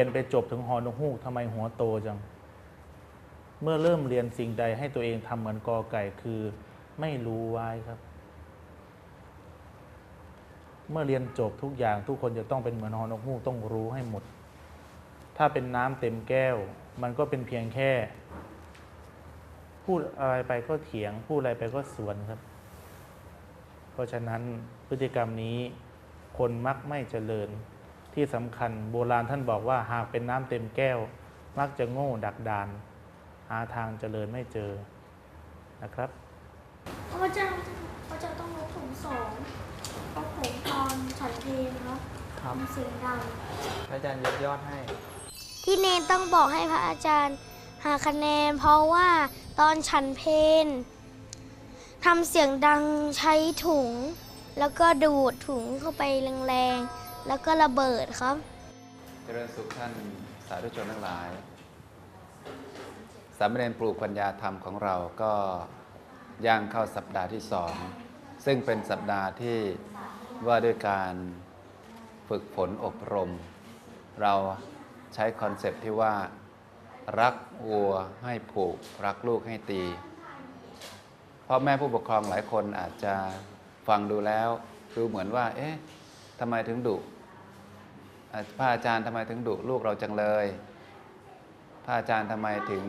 รียนไปจบถึงฮอนกฮูกทำไมหัวโตจัง เมื่อเริ่มเรียนสิ่งใดให้ตัวเองทำเหมือนกอไก่คือไม่รู้ไว้ครับ เมื่อเรียนจบทุกอย่างทุกคนจะต้องเป็นเหมือนฮอนกฮูกต้องรู้ให้หมด ถ้าเป็นน้ำเต็มแก้ว มันก็เป็นเพียงแค่ พูดอะไรไปก็เถียง พูดอะไรไปก็สวนครับ เพราะฉะนั้นพฤติกรรมนี้คนมักไม่เจริญ ที่สำคัญโบราณท่านบอกว่าหากเป็นน้ำเต็มแก้ว มักจะโง่ดักดาน หาทางเจริญไม่เจอนะครับพระเจ้าพระเจ้าต้องลบถุงสองเพราะผมตอนฉันเพลงครับครับทำเสียงดังพระอาจารย์ยกยอดให้ ที่เนนต้องบอกให้พระอาจารย์หาคะแนน เพราะว่าตอนฉันเพลงทำเสียงดังใช้ถุง แล้วก็ดูดถุงเข้าไปแรงๆ แล้วก็ระเบิดครับ เจริญสุขท่านสาธุชนทั้งหลาย สามเณรปลูกปัญญาธรรมของเราก็ย่างเข้าสัปดาห์ที่สอง ซึ่งเป็นสัปดาห์ที่ว่าด้วยการฝึกฝนอบรม เราใช้คอนเซปต์ที่ว่า รักวัวให้ผูก รักลูกให้ตีพ่อแม่ผู้ปกครองหลายคนอาจจะฟังดูแล้ว ดูเหมือนว่า เอ๊ะ ทำไมถึงดุอ่าพระอาจารย์ทำไมถึงดุลูกเราจังเลย พระอาจารย์ทำไมถึง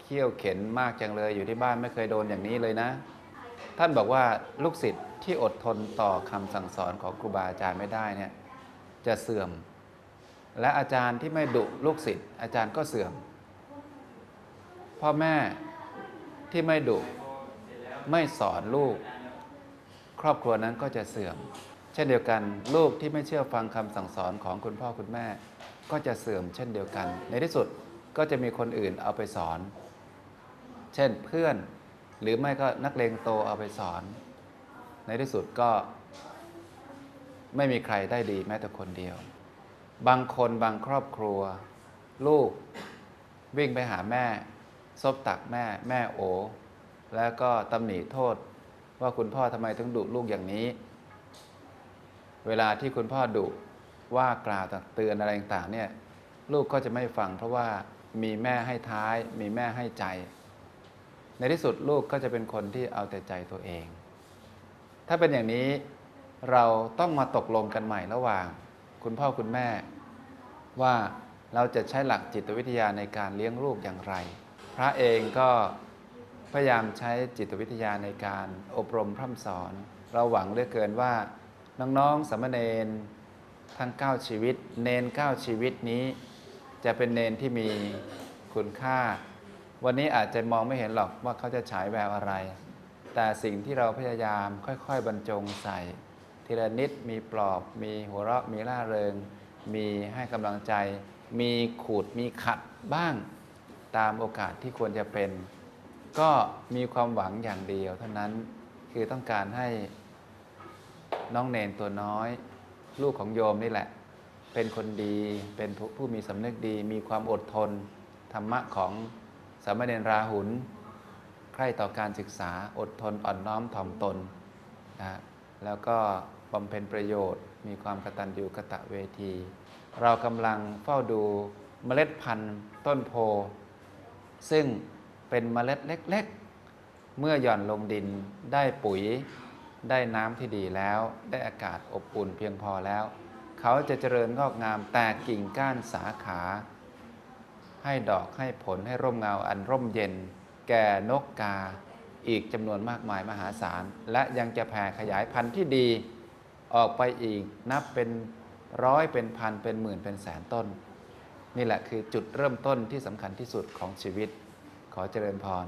เขี่ยวเข็นมากจังเลย อยู่ที่บ้านไม่เคยโดนอย่างนี้เลยนะ ท่านบอกว่าลูกศิษย์ที่อดทนต่อคำสั่งสอนของครูบาอาจารย์ไม่ได้เนี่ยจะเสื่อม และอาจารย์ที่ไม่ดุลูกศิษย์อาจารย์ก็เสื่อม พ่อแม่ที่ไม่ดุไม่สอนลูก ครอบครัวนั้นก็จะเสื่อม ช่นเดียวกัน ลูกที่ไม่เชื่อฟังคำสั่งสอนของคุณพ่อคุณแม่ ก็จะเสื่อมเช่นเดียวกัน ในที่สุดก็จะมีคนอื่นเอาไปสอน เช่นเพื่อนหรือไม่ก็นักเลงโตเอาไปสอน ในที่สุดก็ ไม่มีใครได้ดีแม้แต่คนเดียว บางคนบางครอบครัว ลูกวิ่งไปหาแม่ ซบตักแม่ แม่โอ แล้วก็ตำหนิโทษ ว่าคุณพ่อทำไมถึงดุลูกอย่างนี้ เวลาที่คุณพ่อดุว่ากล่าวตักเตือนอะไรต่างๆเนี่ยลูกก็จะไม่ฟังเพราะว่ามีแม่ให้ท้าย มีแม่ให้ใจ ในที่สุดลูกก็จะเป็นคนที่เอาแต่ใจตัวเอง ถ้าเป็นอย่างนี้เราต้องมาตกลงกันใหม่ระหว่าง คุณพ่อคุณแม่ ว่าเราจะใช้หลักจิตวิทยาในการเลี้ยงลูกอย่างไร พระเองก็พยายามใช้จิตวิทยาในการอบรมพร่ำสอน เราหวังเหลือเกินว่า น้องๆสามเณรทั้ง 9 ชีวิต เนน 9 ชีวิตนี้ จะเป็นเนนที่มีคุณค่า วันนี้อาจจะมองไม่เห็นหรอกว่าเขาจะฉายแววอะไร แต่สิ่งที่เราพยายามค่อยๆบรรจงใส่ ทีละนิดมีปลอบ มีหัวเราะมีร่าเริง มีให้กำลังใจ มีขูดมีขัดบ้างตามโอกาสที่ควรจะเป็น ก็มีความหวังอย่างเดียวเท่านั้นคือต้องการให้ น้องเนนตัวน้อย ลูกของโยมนี่แหละ เป็นคนดีเป็นผู้ผู้มีสำนึกดี มีความอดทน ธรรมะของสามเณรราหุลใคร่ต่อการศึกษาอดทนอ่อนน้อมถ่อมตนนะแล้วก็บำเพ็ญประโยชน์ มีความกตัญญูกะตะเวที เรากำลังเฝ้าดูเมล็ดพันธุ์ต้นโพ ซึ่งเป็นเมล็ดเล็ก ๆ เมื่อหย่อนลงดินได้ปุ๋ย ได้น้ำที่ดีแล้ว ได้อากาศอบอุ่นเพียงพอแล้ว เขาจะเจริญงอกงามแตกกิ่งก้านสาขา ให้ดอกให้ผลให้ร่มเงาอันร่มเย็น แก่นกกา อีกจำนวนมากมายมหาศาล และยังจะแผ่ขยายพันธุ์ที่ดี ออกไปอีกนับเป็นร้อยเป็นพันเป็นหมื่นเป็นแสนต้น นี่แหละคือจุดเริ่มต้นที่สำคัญที่สุดของชีวิต ขอเจริญพร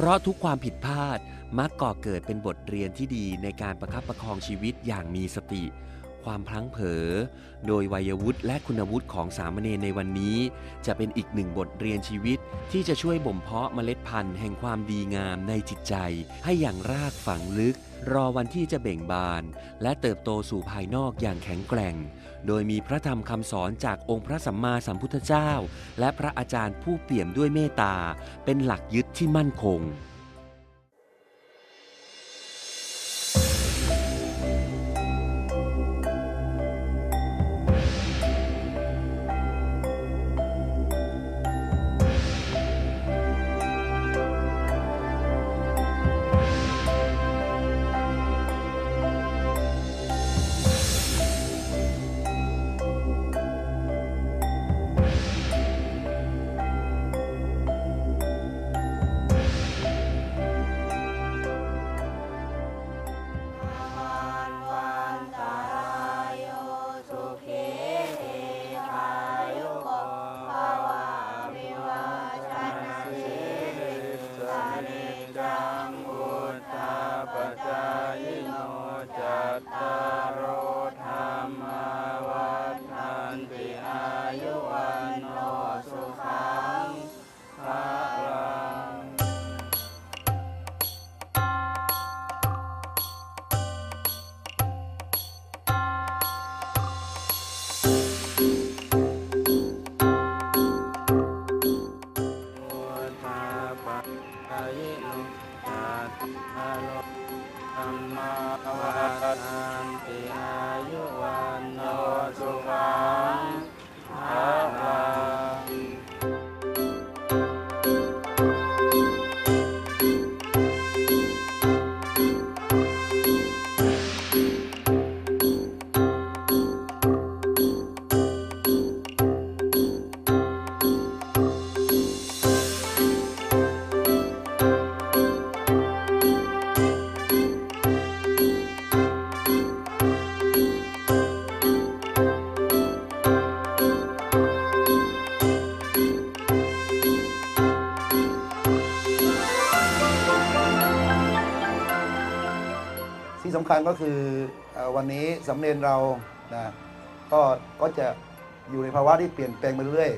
เพราะทุกความผิดพลาดมักก่อเกิดเป็นบทเรียนที่ดีในการประคับประคองชีวิตอย่างมีสติ ความพลั้งเผลอโดยวัยวุฒิและคุณวุฒิของสามเณรในวันนี้ จะเป็นอีกหนึ่งบทเรียนชีวิตที่จะช่วยบ่มเพาะเมล็ดพันธุ์แห่งความดีงามในจิตใจ ให้อย่างรากฝังลึก รอวันที่จะเบ่งบาน และเติบโตสู่ภายนอกอย่างแข็งแกร่ง โดยมีพระธรรมคำสอนจากองค์พระสัมมาสัมพุทธเจ้า และพระอาจารย์ผู้เปี่ยมด้วยเมตตา เป็นหลักยึดที่มั่นคงำคัญก็คือวันนี้สำเร็จเรานะก็ก็จะอยู่ในภาวะที่เปลี่ยนแปลงไปเรื่อย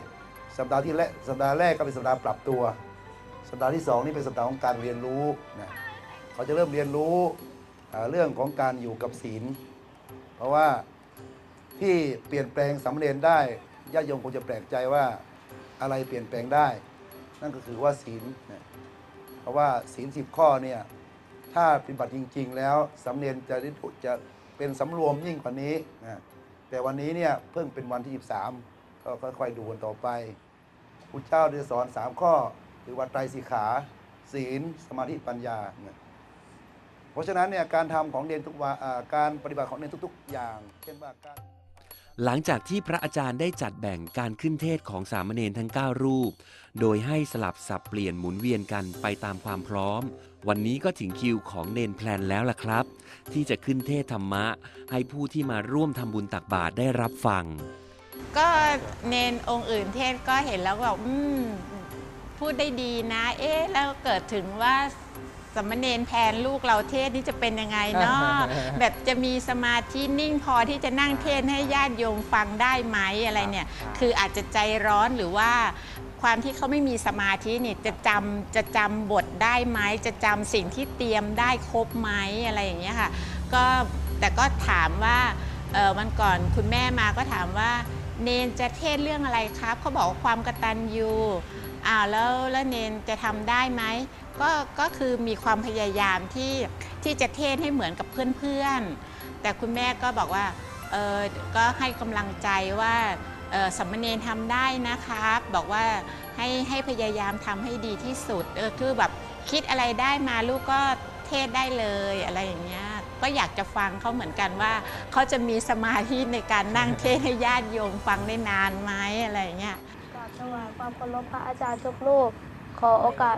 สัปดาห์ที่แรกสัปดาห์แรกก็เป็นสัปดาห์ปรับตัว สัปดาห์ที่สองนี่เป็นสัปดาห์ของการเรียนรู้นะเขาจะเริ่มเรียนรู้เรื่องของการอยู่กับศีล เพราะว่าที่เปลี่ยนแปลงสำเร็จได้ญาติโยมคงจะแปลกใจว่าอะไรเปลี่ยนแปลงได้ นั่นก็คือว่าศีลนะเพราะว่าศีลสิบข้อเนี่ย ถ้าปฏิบัติจริง ๆ แล้วสำเนียนจะได้จะเป็นสำรวมยิ่งกว่านี้นะแต่วันนี้เนี่ยเพิ่งเป็นวันที่13ก็ค่อยๆดูกันต่อไปพระเจ้าได้สอน 3 ข้อ คือวัดไตรสิกขา ศีล สมาธิปัญญา เพราะฉะนั้นเนี่ยการทำของเนนทุกวาการปฏิบัติของเนนทุก ๆ อย่าง เช่นว่าการ หลังจากที่พระอาจารย์ได้จัดแบ่งการขึ้นเทศของสามเณรทั้ง 9 รูป โดยให้สลับสับเปลี่ยนหมุนเวียนกันไปตามความพร้อม วันนี้ก็ถึงคิวของเนนแพลนแล้วล่ะครับ ที่จะขึ้นเทศธรรมะ ให้ผู้ที่มาร่วมทำบุญตักบาตรได้รับฟัง ก็เนนองค์อื่นเทศก็เห็นแล้วก็บอกอืมพูดได้ดีนะ เอ๊ะแล้วเกิดถึงว่า สามเณรแพนลูกเราเทศนี่จะเป็นยังไงเนาะแบบจะมีสมาธินิ่งพอที่จะนั่งเทศให้ญาติโยมฟังได้ไหมอะไรเนี่ย คืออาจจะใจร้อนหรือว่าความที่เขาไม่มีสมาธิเนี่ยจะจำจะจำบทได้ไหมจะจำสิ่งที่เตรียมได้ครบไหมอะไรอย่างเงี้ยค่ะก็แต่ก็ถามว่าเอ่อวันก่อนคุณแม่มาก็ถามว่าเนนจะเทศเรื่องอะไรครับเขาบอกว่าความกตัญญูอ้าวแล้วแล้วเนนจะทำได้ไหมก็ก็คือมีความพยายามที่ที่จะเทศให้เหมือนกับเพื่อนๆ แต่คุณแม่ก็บอกว่าเออก็ให้กำลังใจว่าสัมมเนรทำได้นะครับ บอกว่าให้ให้พยายามทำให้ดีที่สุดเออคือแบบคิดอะไรได้มาลูกก็เทศได้เลยอะไรอย่างเงี้ยก็อยากจะฟังเขาเหมือนกันว่าเขาจะมีสมาธิในการนั่งเทศให้ญาติโยมฟังได้นานไหมอะไรอย่างเงี้ยกราบถวายความเคารพพระอาจารย์ทุกรูปขอโอกาส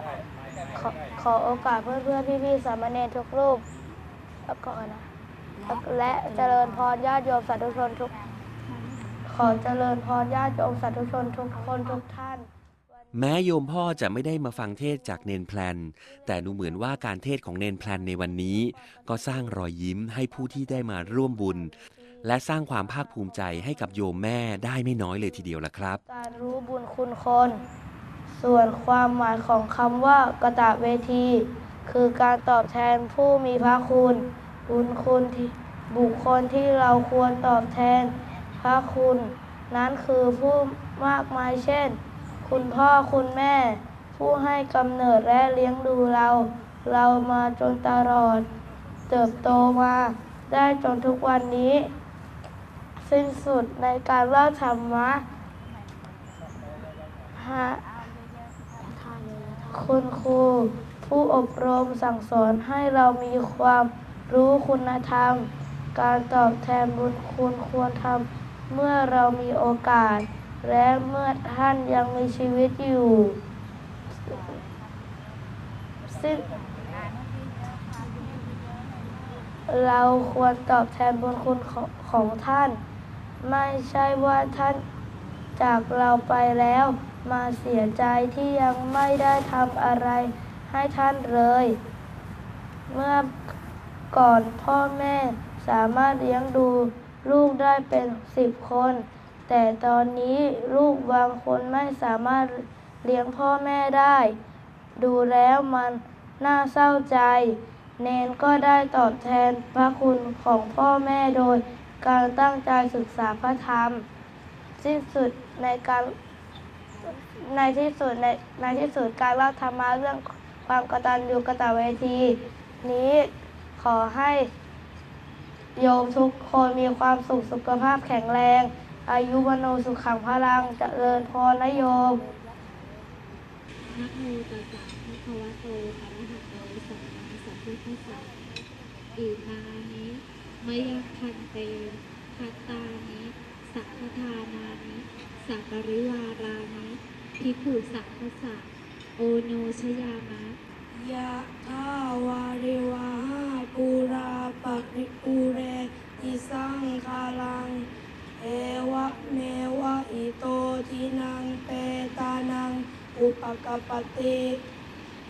ขอขอโอกาสเพื่อนเพื่อนพี่พี่ๆสามเณรทุกรูปแล้วก็นะ และเจริญพรญาติโยมสาธุชนทุก ขอเจริญพรญาติโยมสาธุชนทุกคนทุกท่าน แม้โยมพ่อจะไม่ได้มาฟังเทศจากเนนแพลน แต่ดูเหมือนว่าการเทศของเนนแพลนในวันนี้ ก็สร้างรอยยิ้มให้ผู้ที่ได้มาร่วมบุญ และสร้างความภาคภูมิใจให้กับโยมแม่ได้ไม่น้อยเลยทีเดียวละครับ การรู้บุญคุณคน ส่วนความหมายของคำว่ากตะเวที คือการตอบแทนผู้มีพระคุณ บุญคุณที่บุคคลที่เราควรตอบแทนพระคุณ นั้นคือผู้มากมายเช่น คุณพ่อคุณแม่ ผู้ให้กำเนิดและเลี้ยงดูเรา เรามาจนตลอด เติบโตมาได้จนทุกวันนี้ สิ้นสุดในการเล่าธรรมะฮะ คุณครู ผู้อบรมสั่งสอนให้เรามีความรู้คุณธรรม การตอบแทนบุญคุณควรทำเมื่อเรามีโอกาส และเมื่อท่านยังมีชีวิตอยู่ซึ่งเราควรตอบแทนบุญคุณของของท่าน ไม่ใช่ว่าท่าน จากเราไปแล้ว มาเสียใจที่ยังไม่ได้ทำอะไรให้ท่านเลย เมื่อก่อนพ่อแม่สามารถเลี้ยงดูลูกได้เป็นสิบคน แต่ตอนนี้ลูกบางคนไม่สามารถเลี้ยงพ่อแม่ได้ ดูแล้วมันน่าเศร้าใจ เนนก็ได้ตอบแทนพระคุณของพ่อแม่โดยการตั้งใจศึกษาพระธรรม สิ้นสุดในการในที่สุดในในที่สุดการเล่าธรรมะเรื่องความกตัญญูกตเวที นี้ขอให้โยมทุกคนมีความสุขสุขภาพแข็งแรง อายุวโนสุขขังพลังเจริญพรนะโยมนะโมตัสสะภะคะวะโตอะระหะโตสัมมาสัมพุทธัสสะอิมานิมยังพันเตพัตตานิสัพพทานานิสั ปริวารานิภิกขุสังฆสะโอโนชยามะ ยะทาวาริวาหาปูราปัริปูเรติสังคาลัง เอวะเมวะอิโตทินังเปตานัง อุปกปติ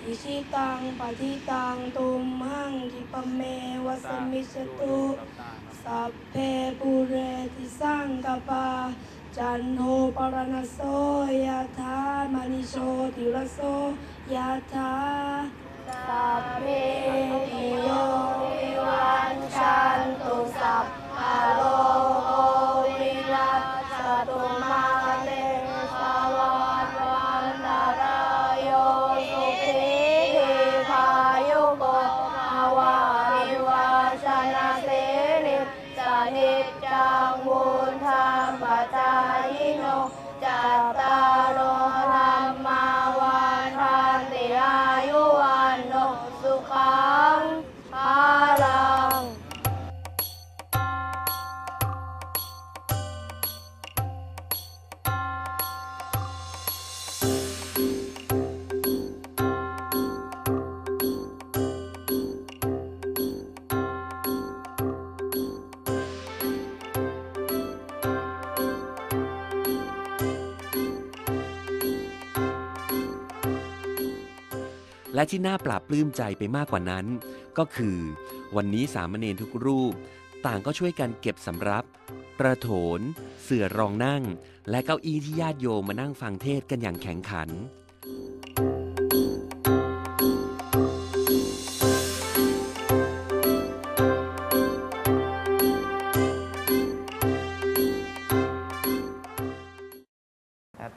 อิชิตังปฏิตังตุมหังคิปเมวะสมิจตุ สัพเพปุเรติสังกปา จันโทปรณโสยะธามณิโชติรโสยะธาสัพเพติโยวิวัชชันตุสัพพะโล และที่น่าปราบปลื้มใจไปมากกว่านั้น ก็คือ วันนี้สามเณรทุกรูป ต่างก็ช่วยกันเก็บสำรับกระโถน เสื่อรองนั่ง และเก้าอี้ที่ญาติโยมมานั่งฟังเทศกันอย่างแข็งขัน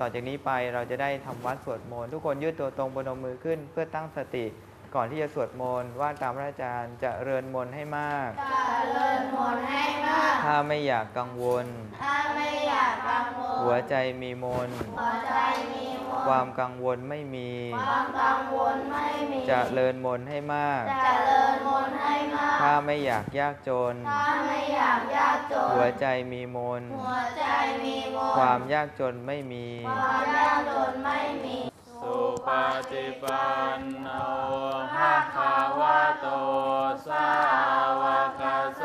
ต่อจากนี้ไปเราจะได้ทำวัดสวดมนต์ทุกคนยืดตัวตรงบนมมือขึ้น เพื่อตั้งสติ ก่อนที่จะสวดมนต์ว่าตามพระอาจารย์จะเริญมนต์ให้มากถ้าไม่อยากกังวล หัวใจมีมนต์ความกังวลไม่มี จะเริญมนต์ให้มาก มนให้มาก ถ้าไม่อยากยากจน ถ้าไม่อยากยากจน หัวใจมีมน หัวใจมีมน ความยากจนไม่มี ความยากจนไม่มี สุปฏิปันโนภะคะวะโตสาวกสั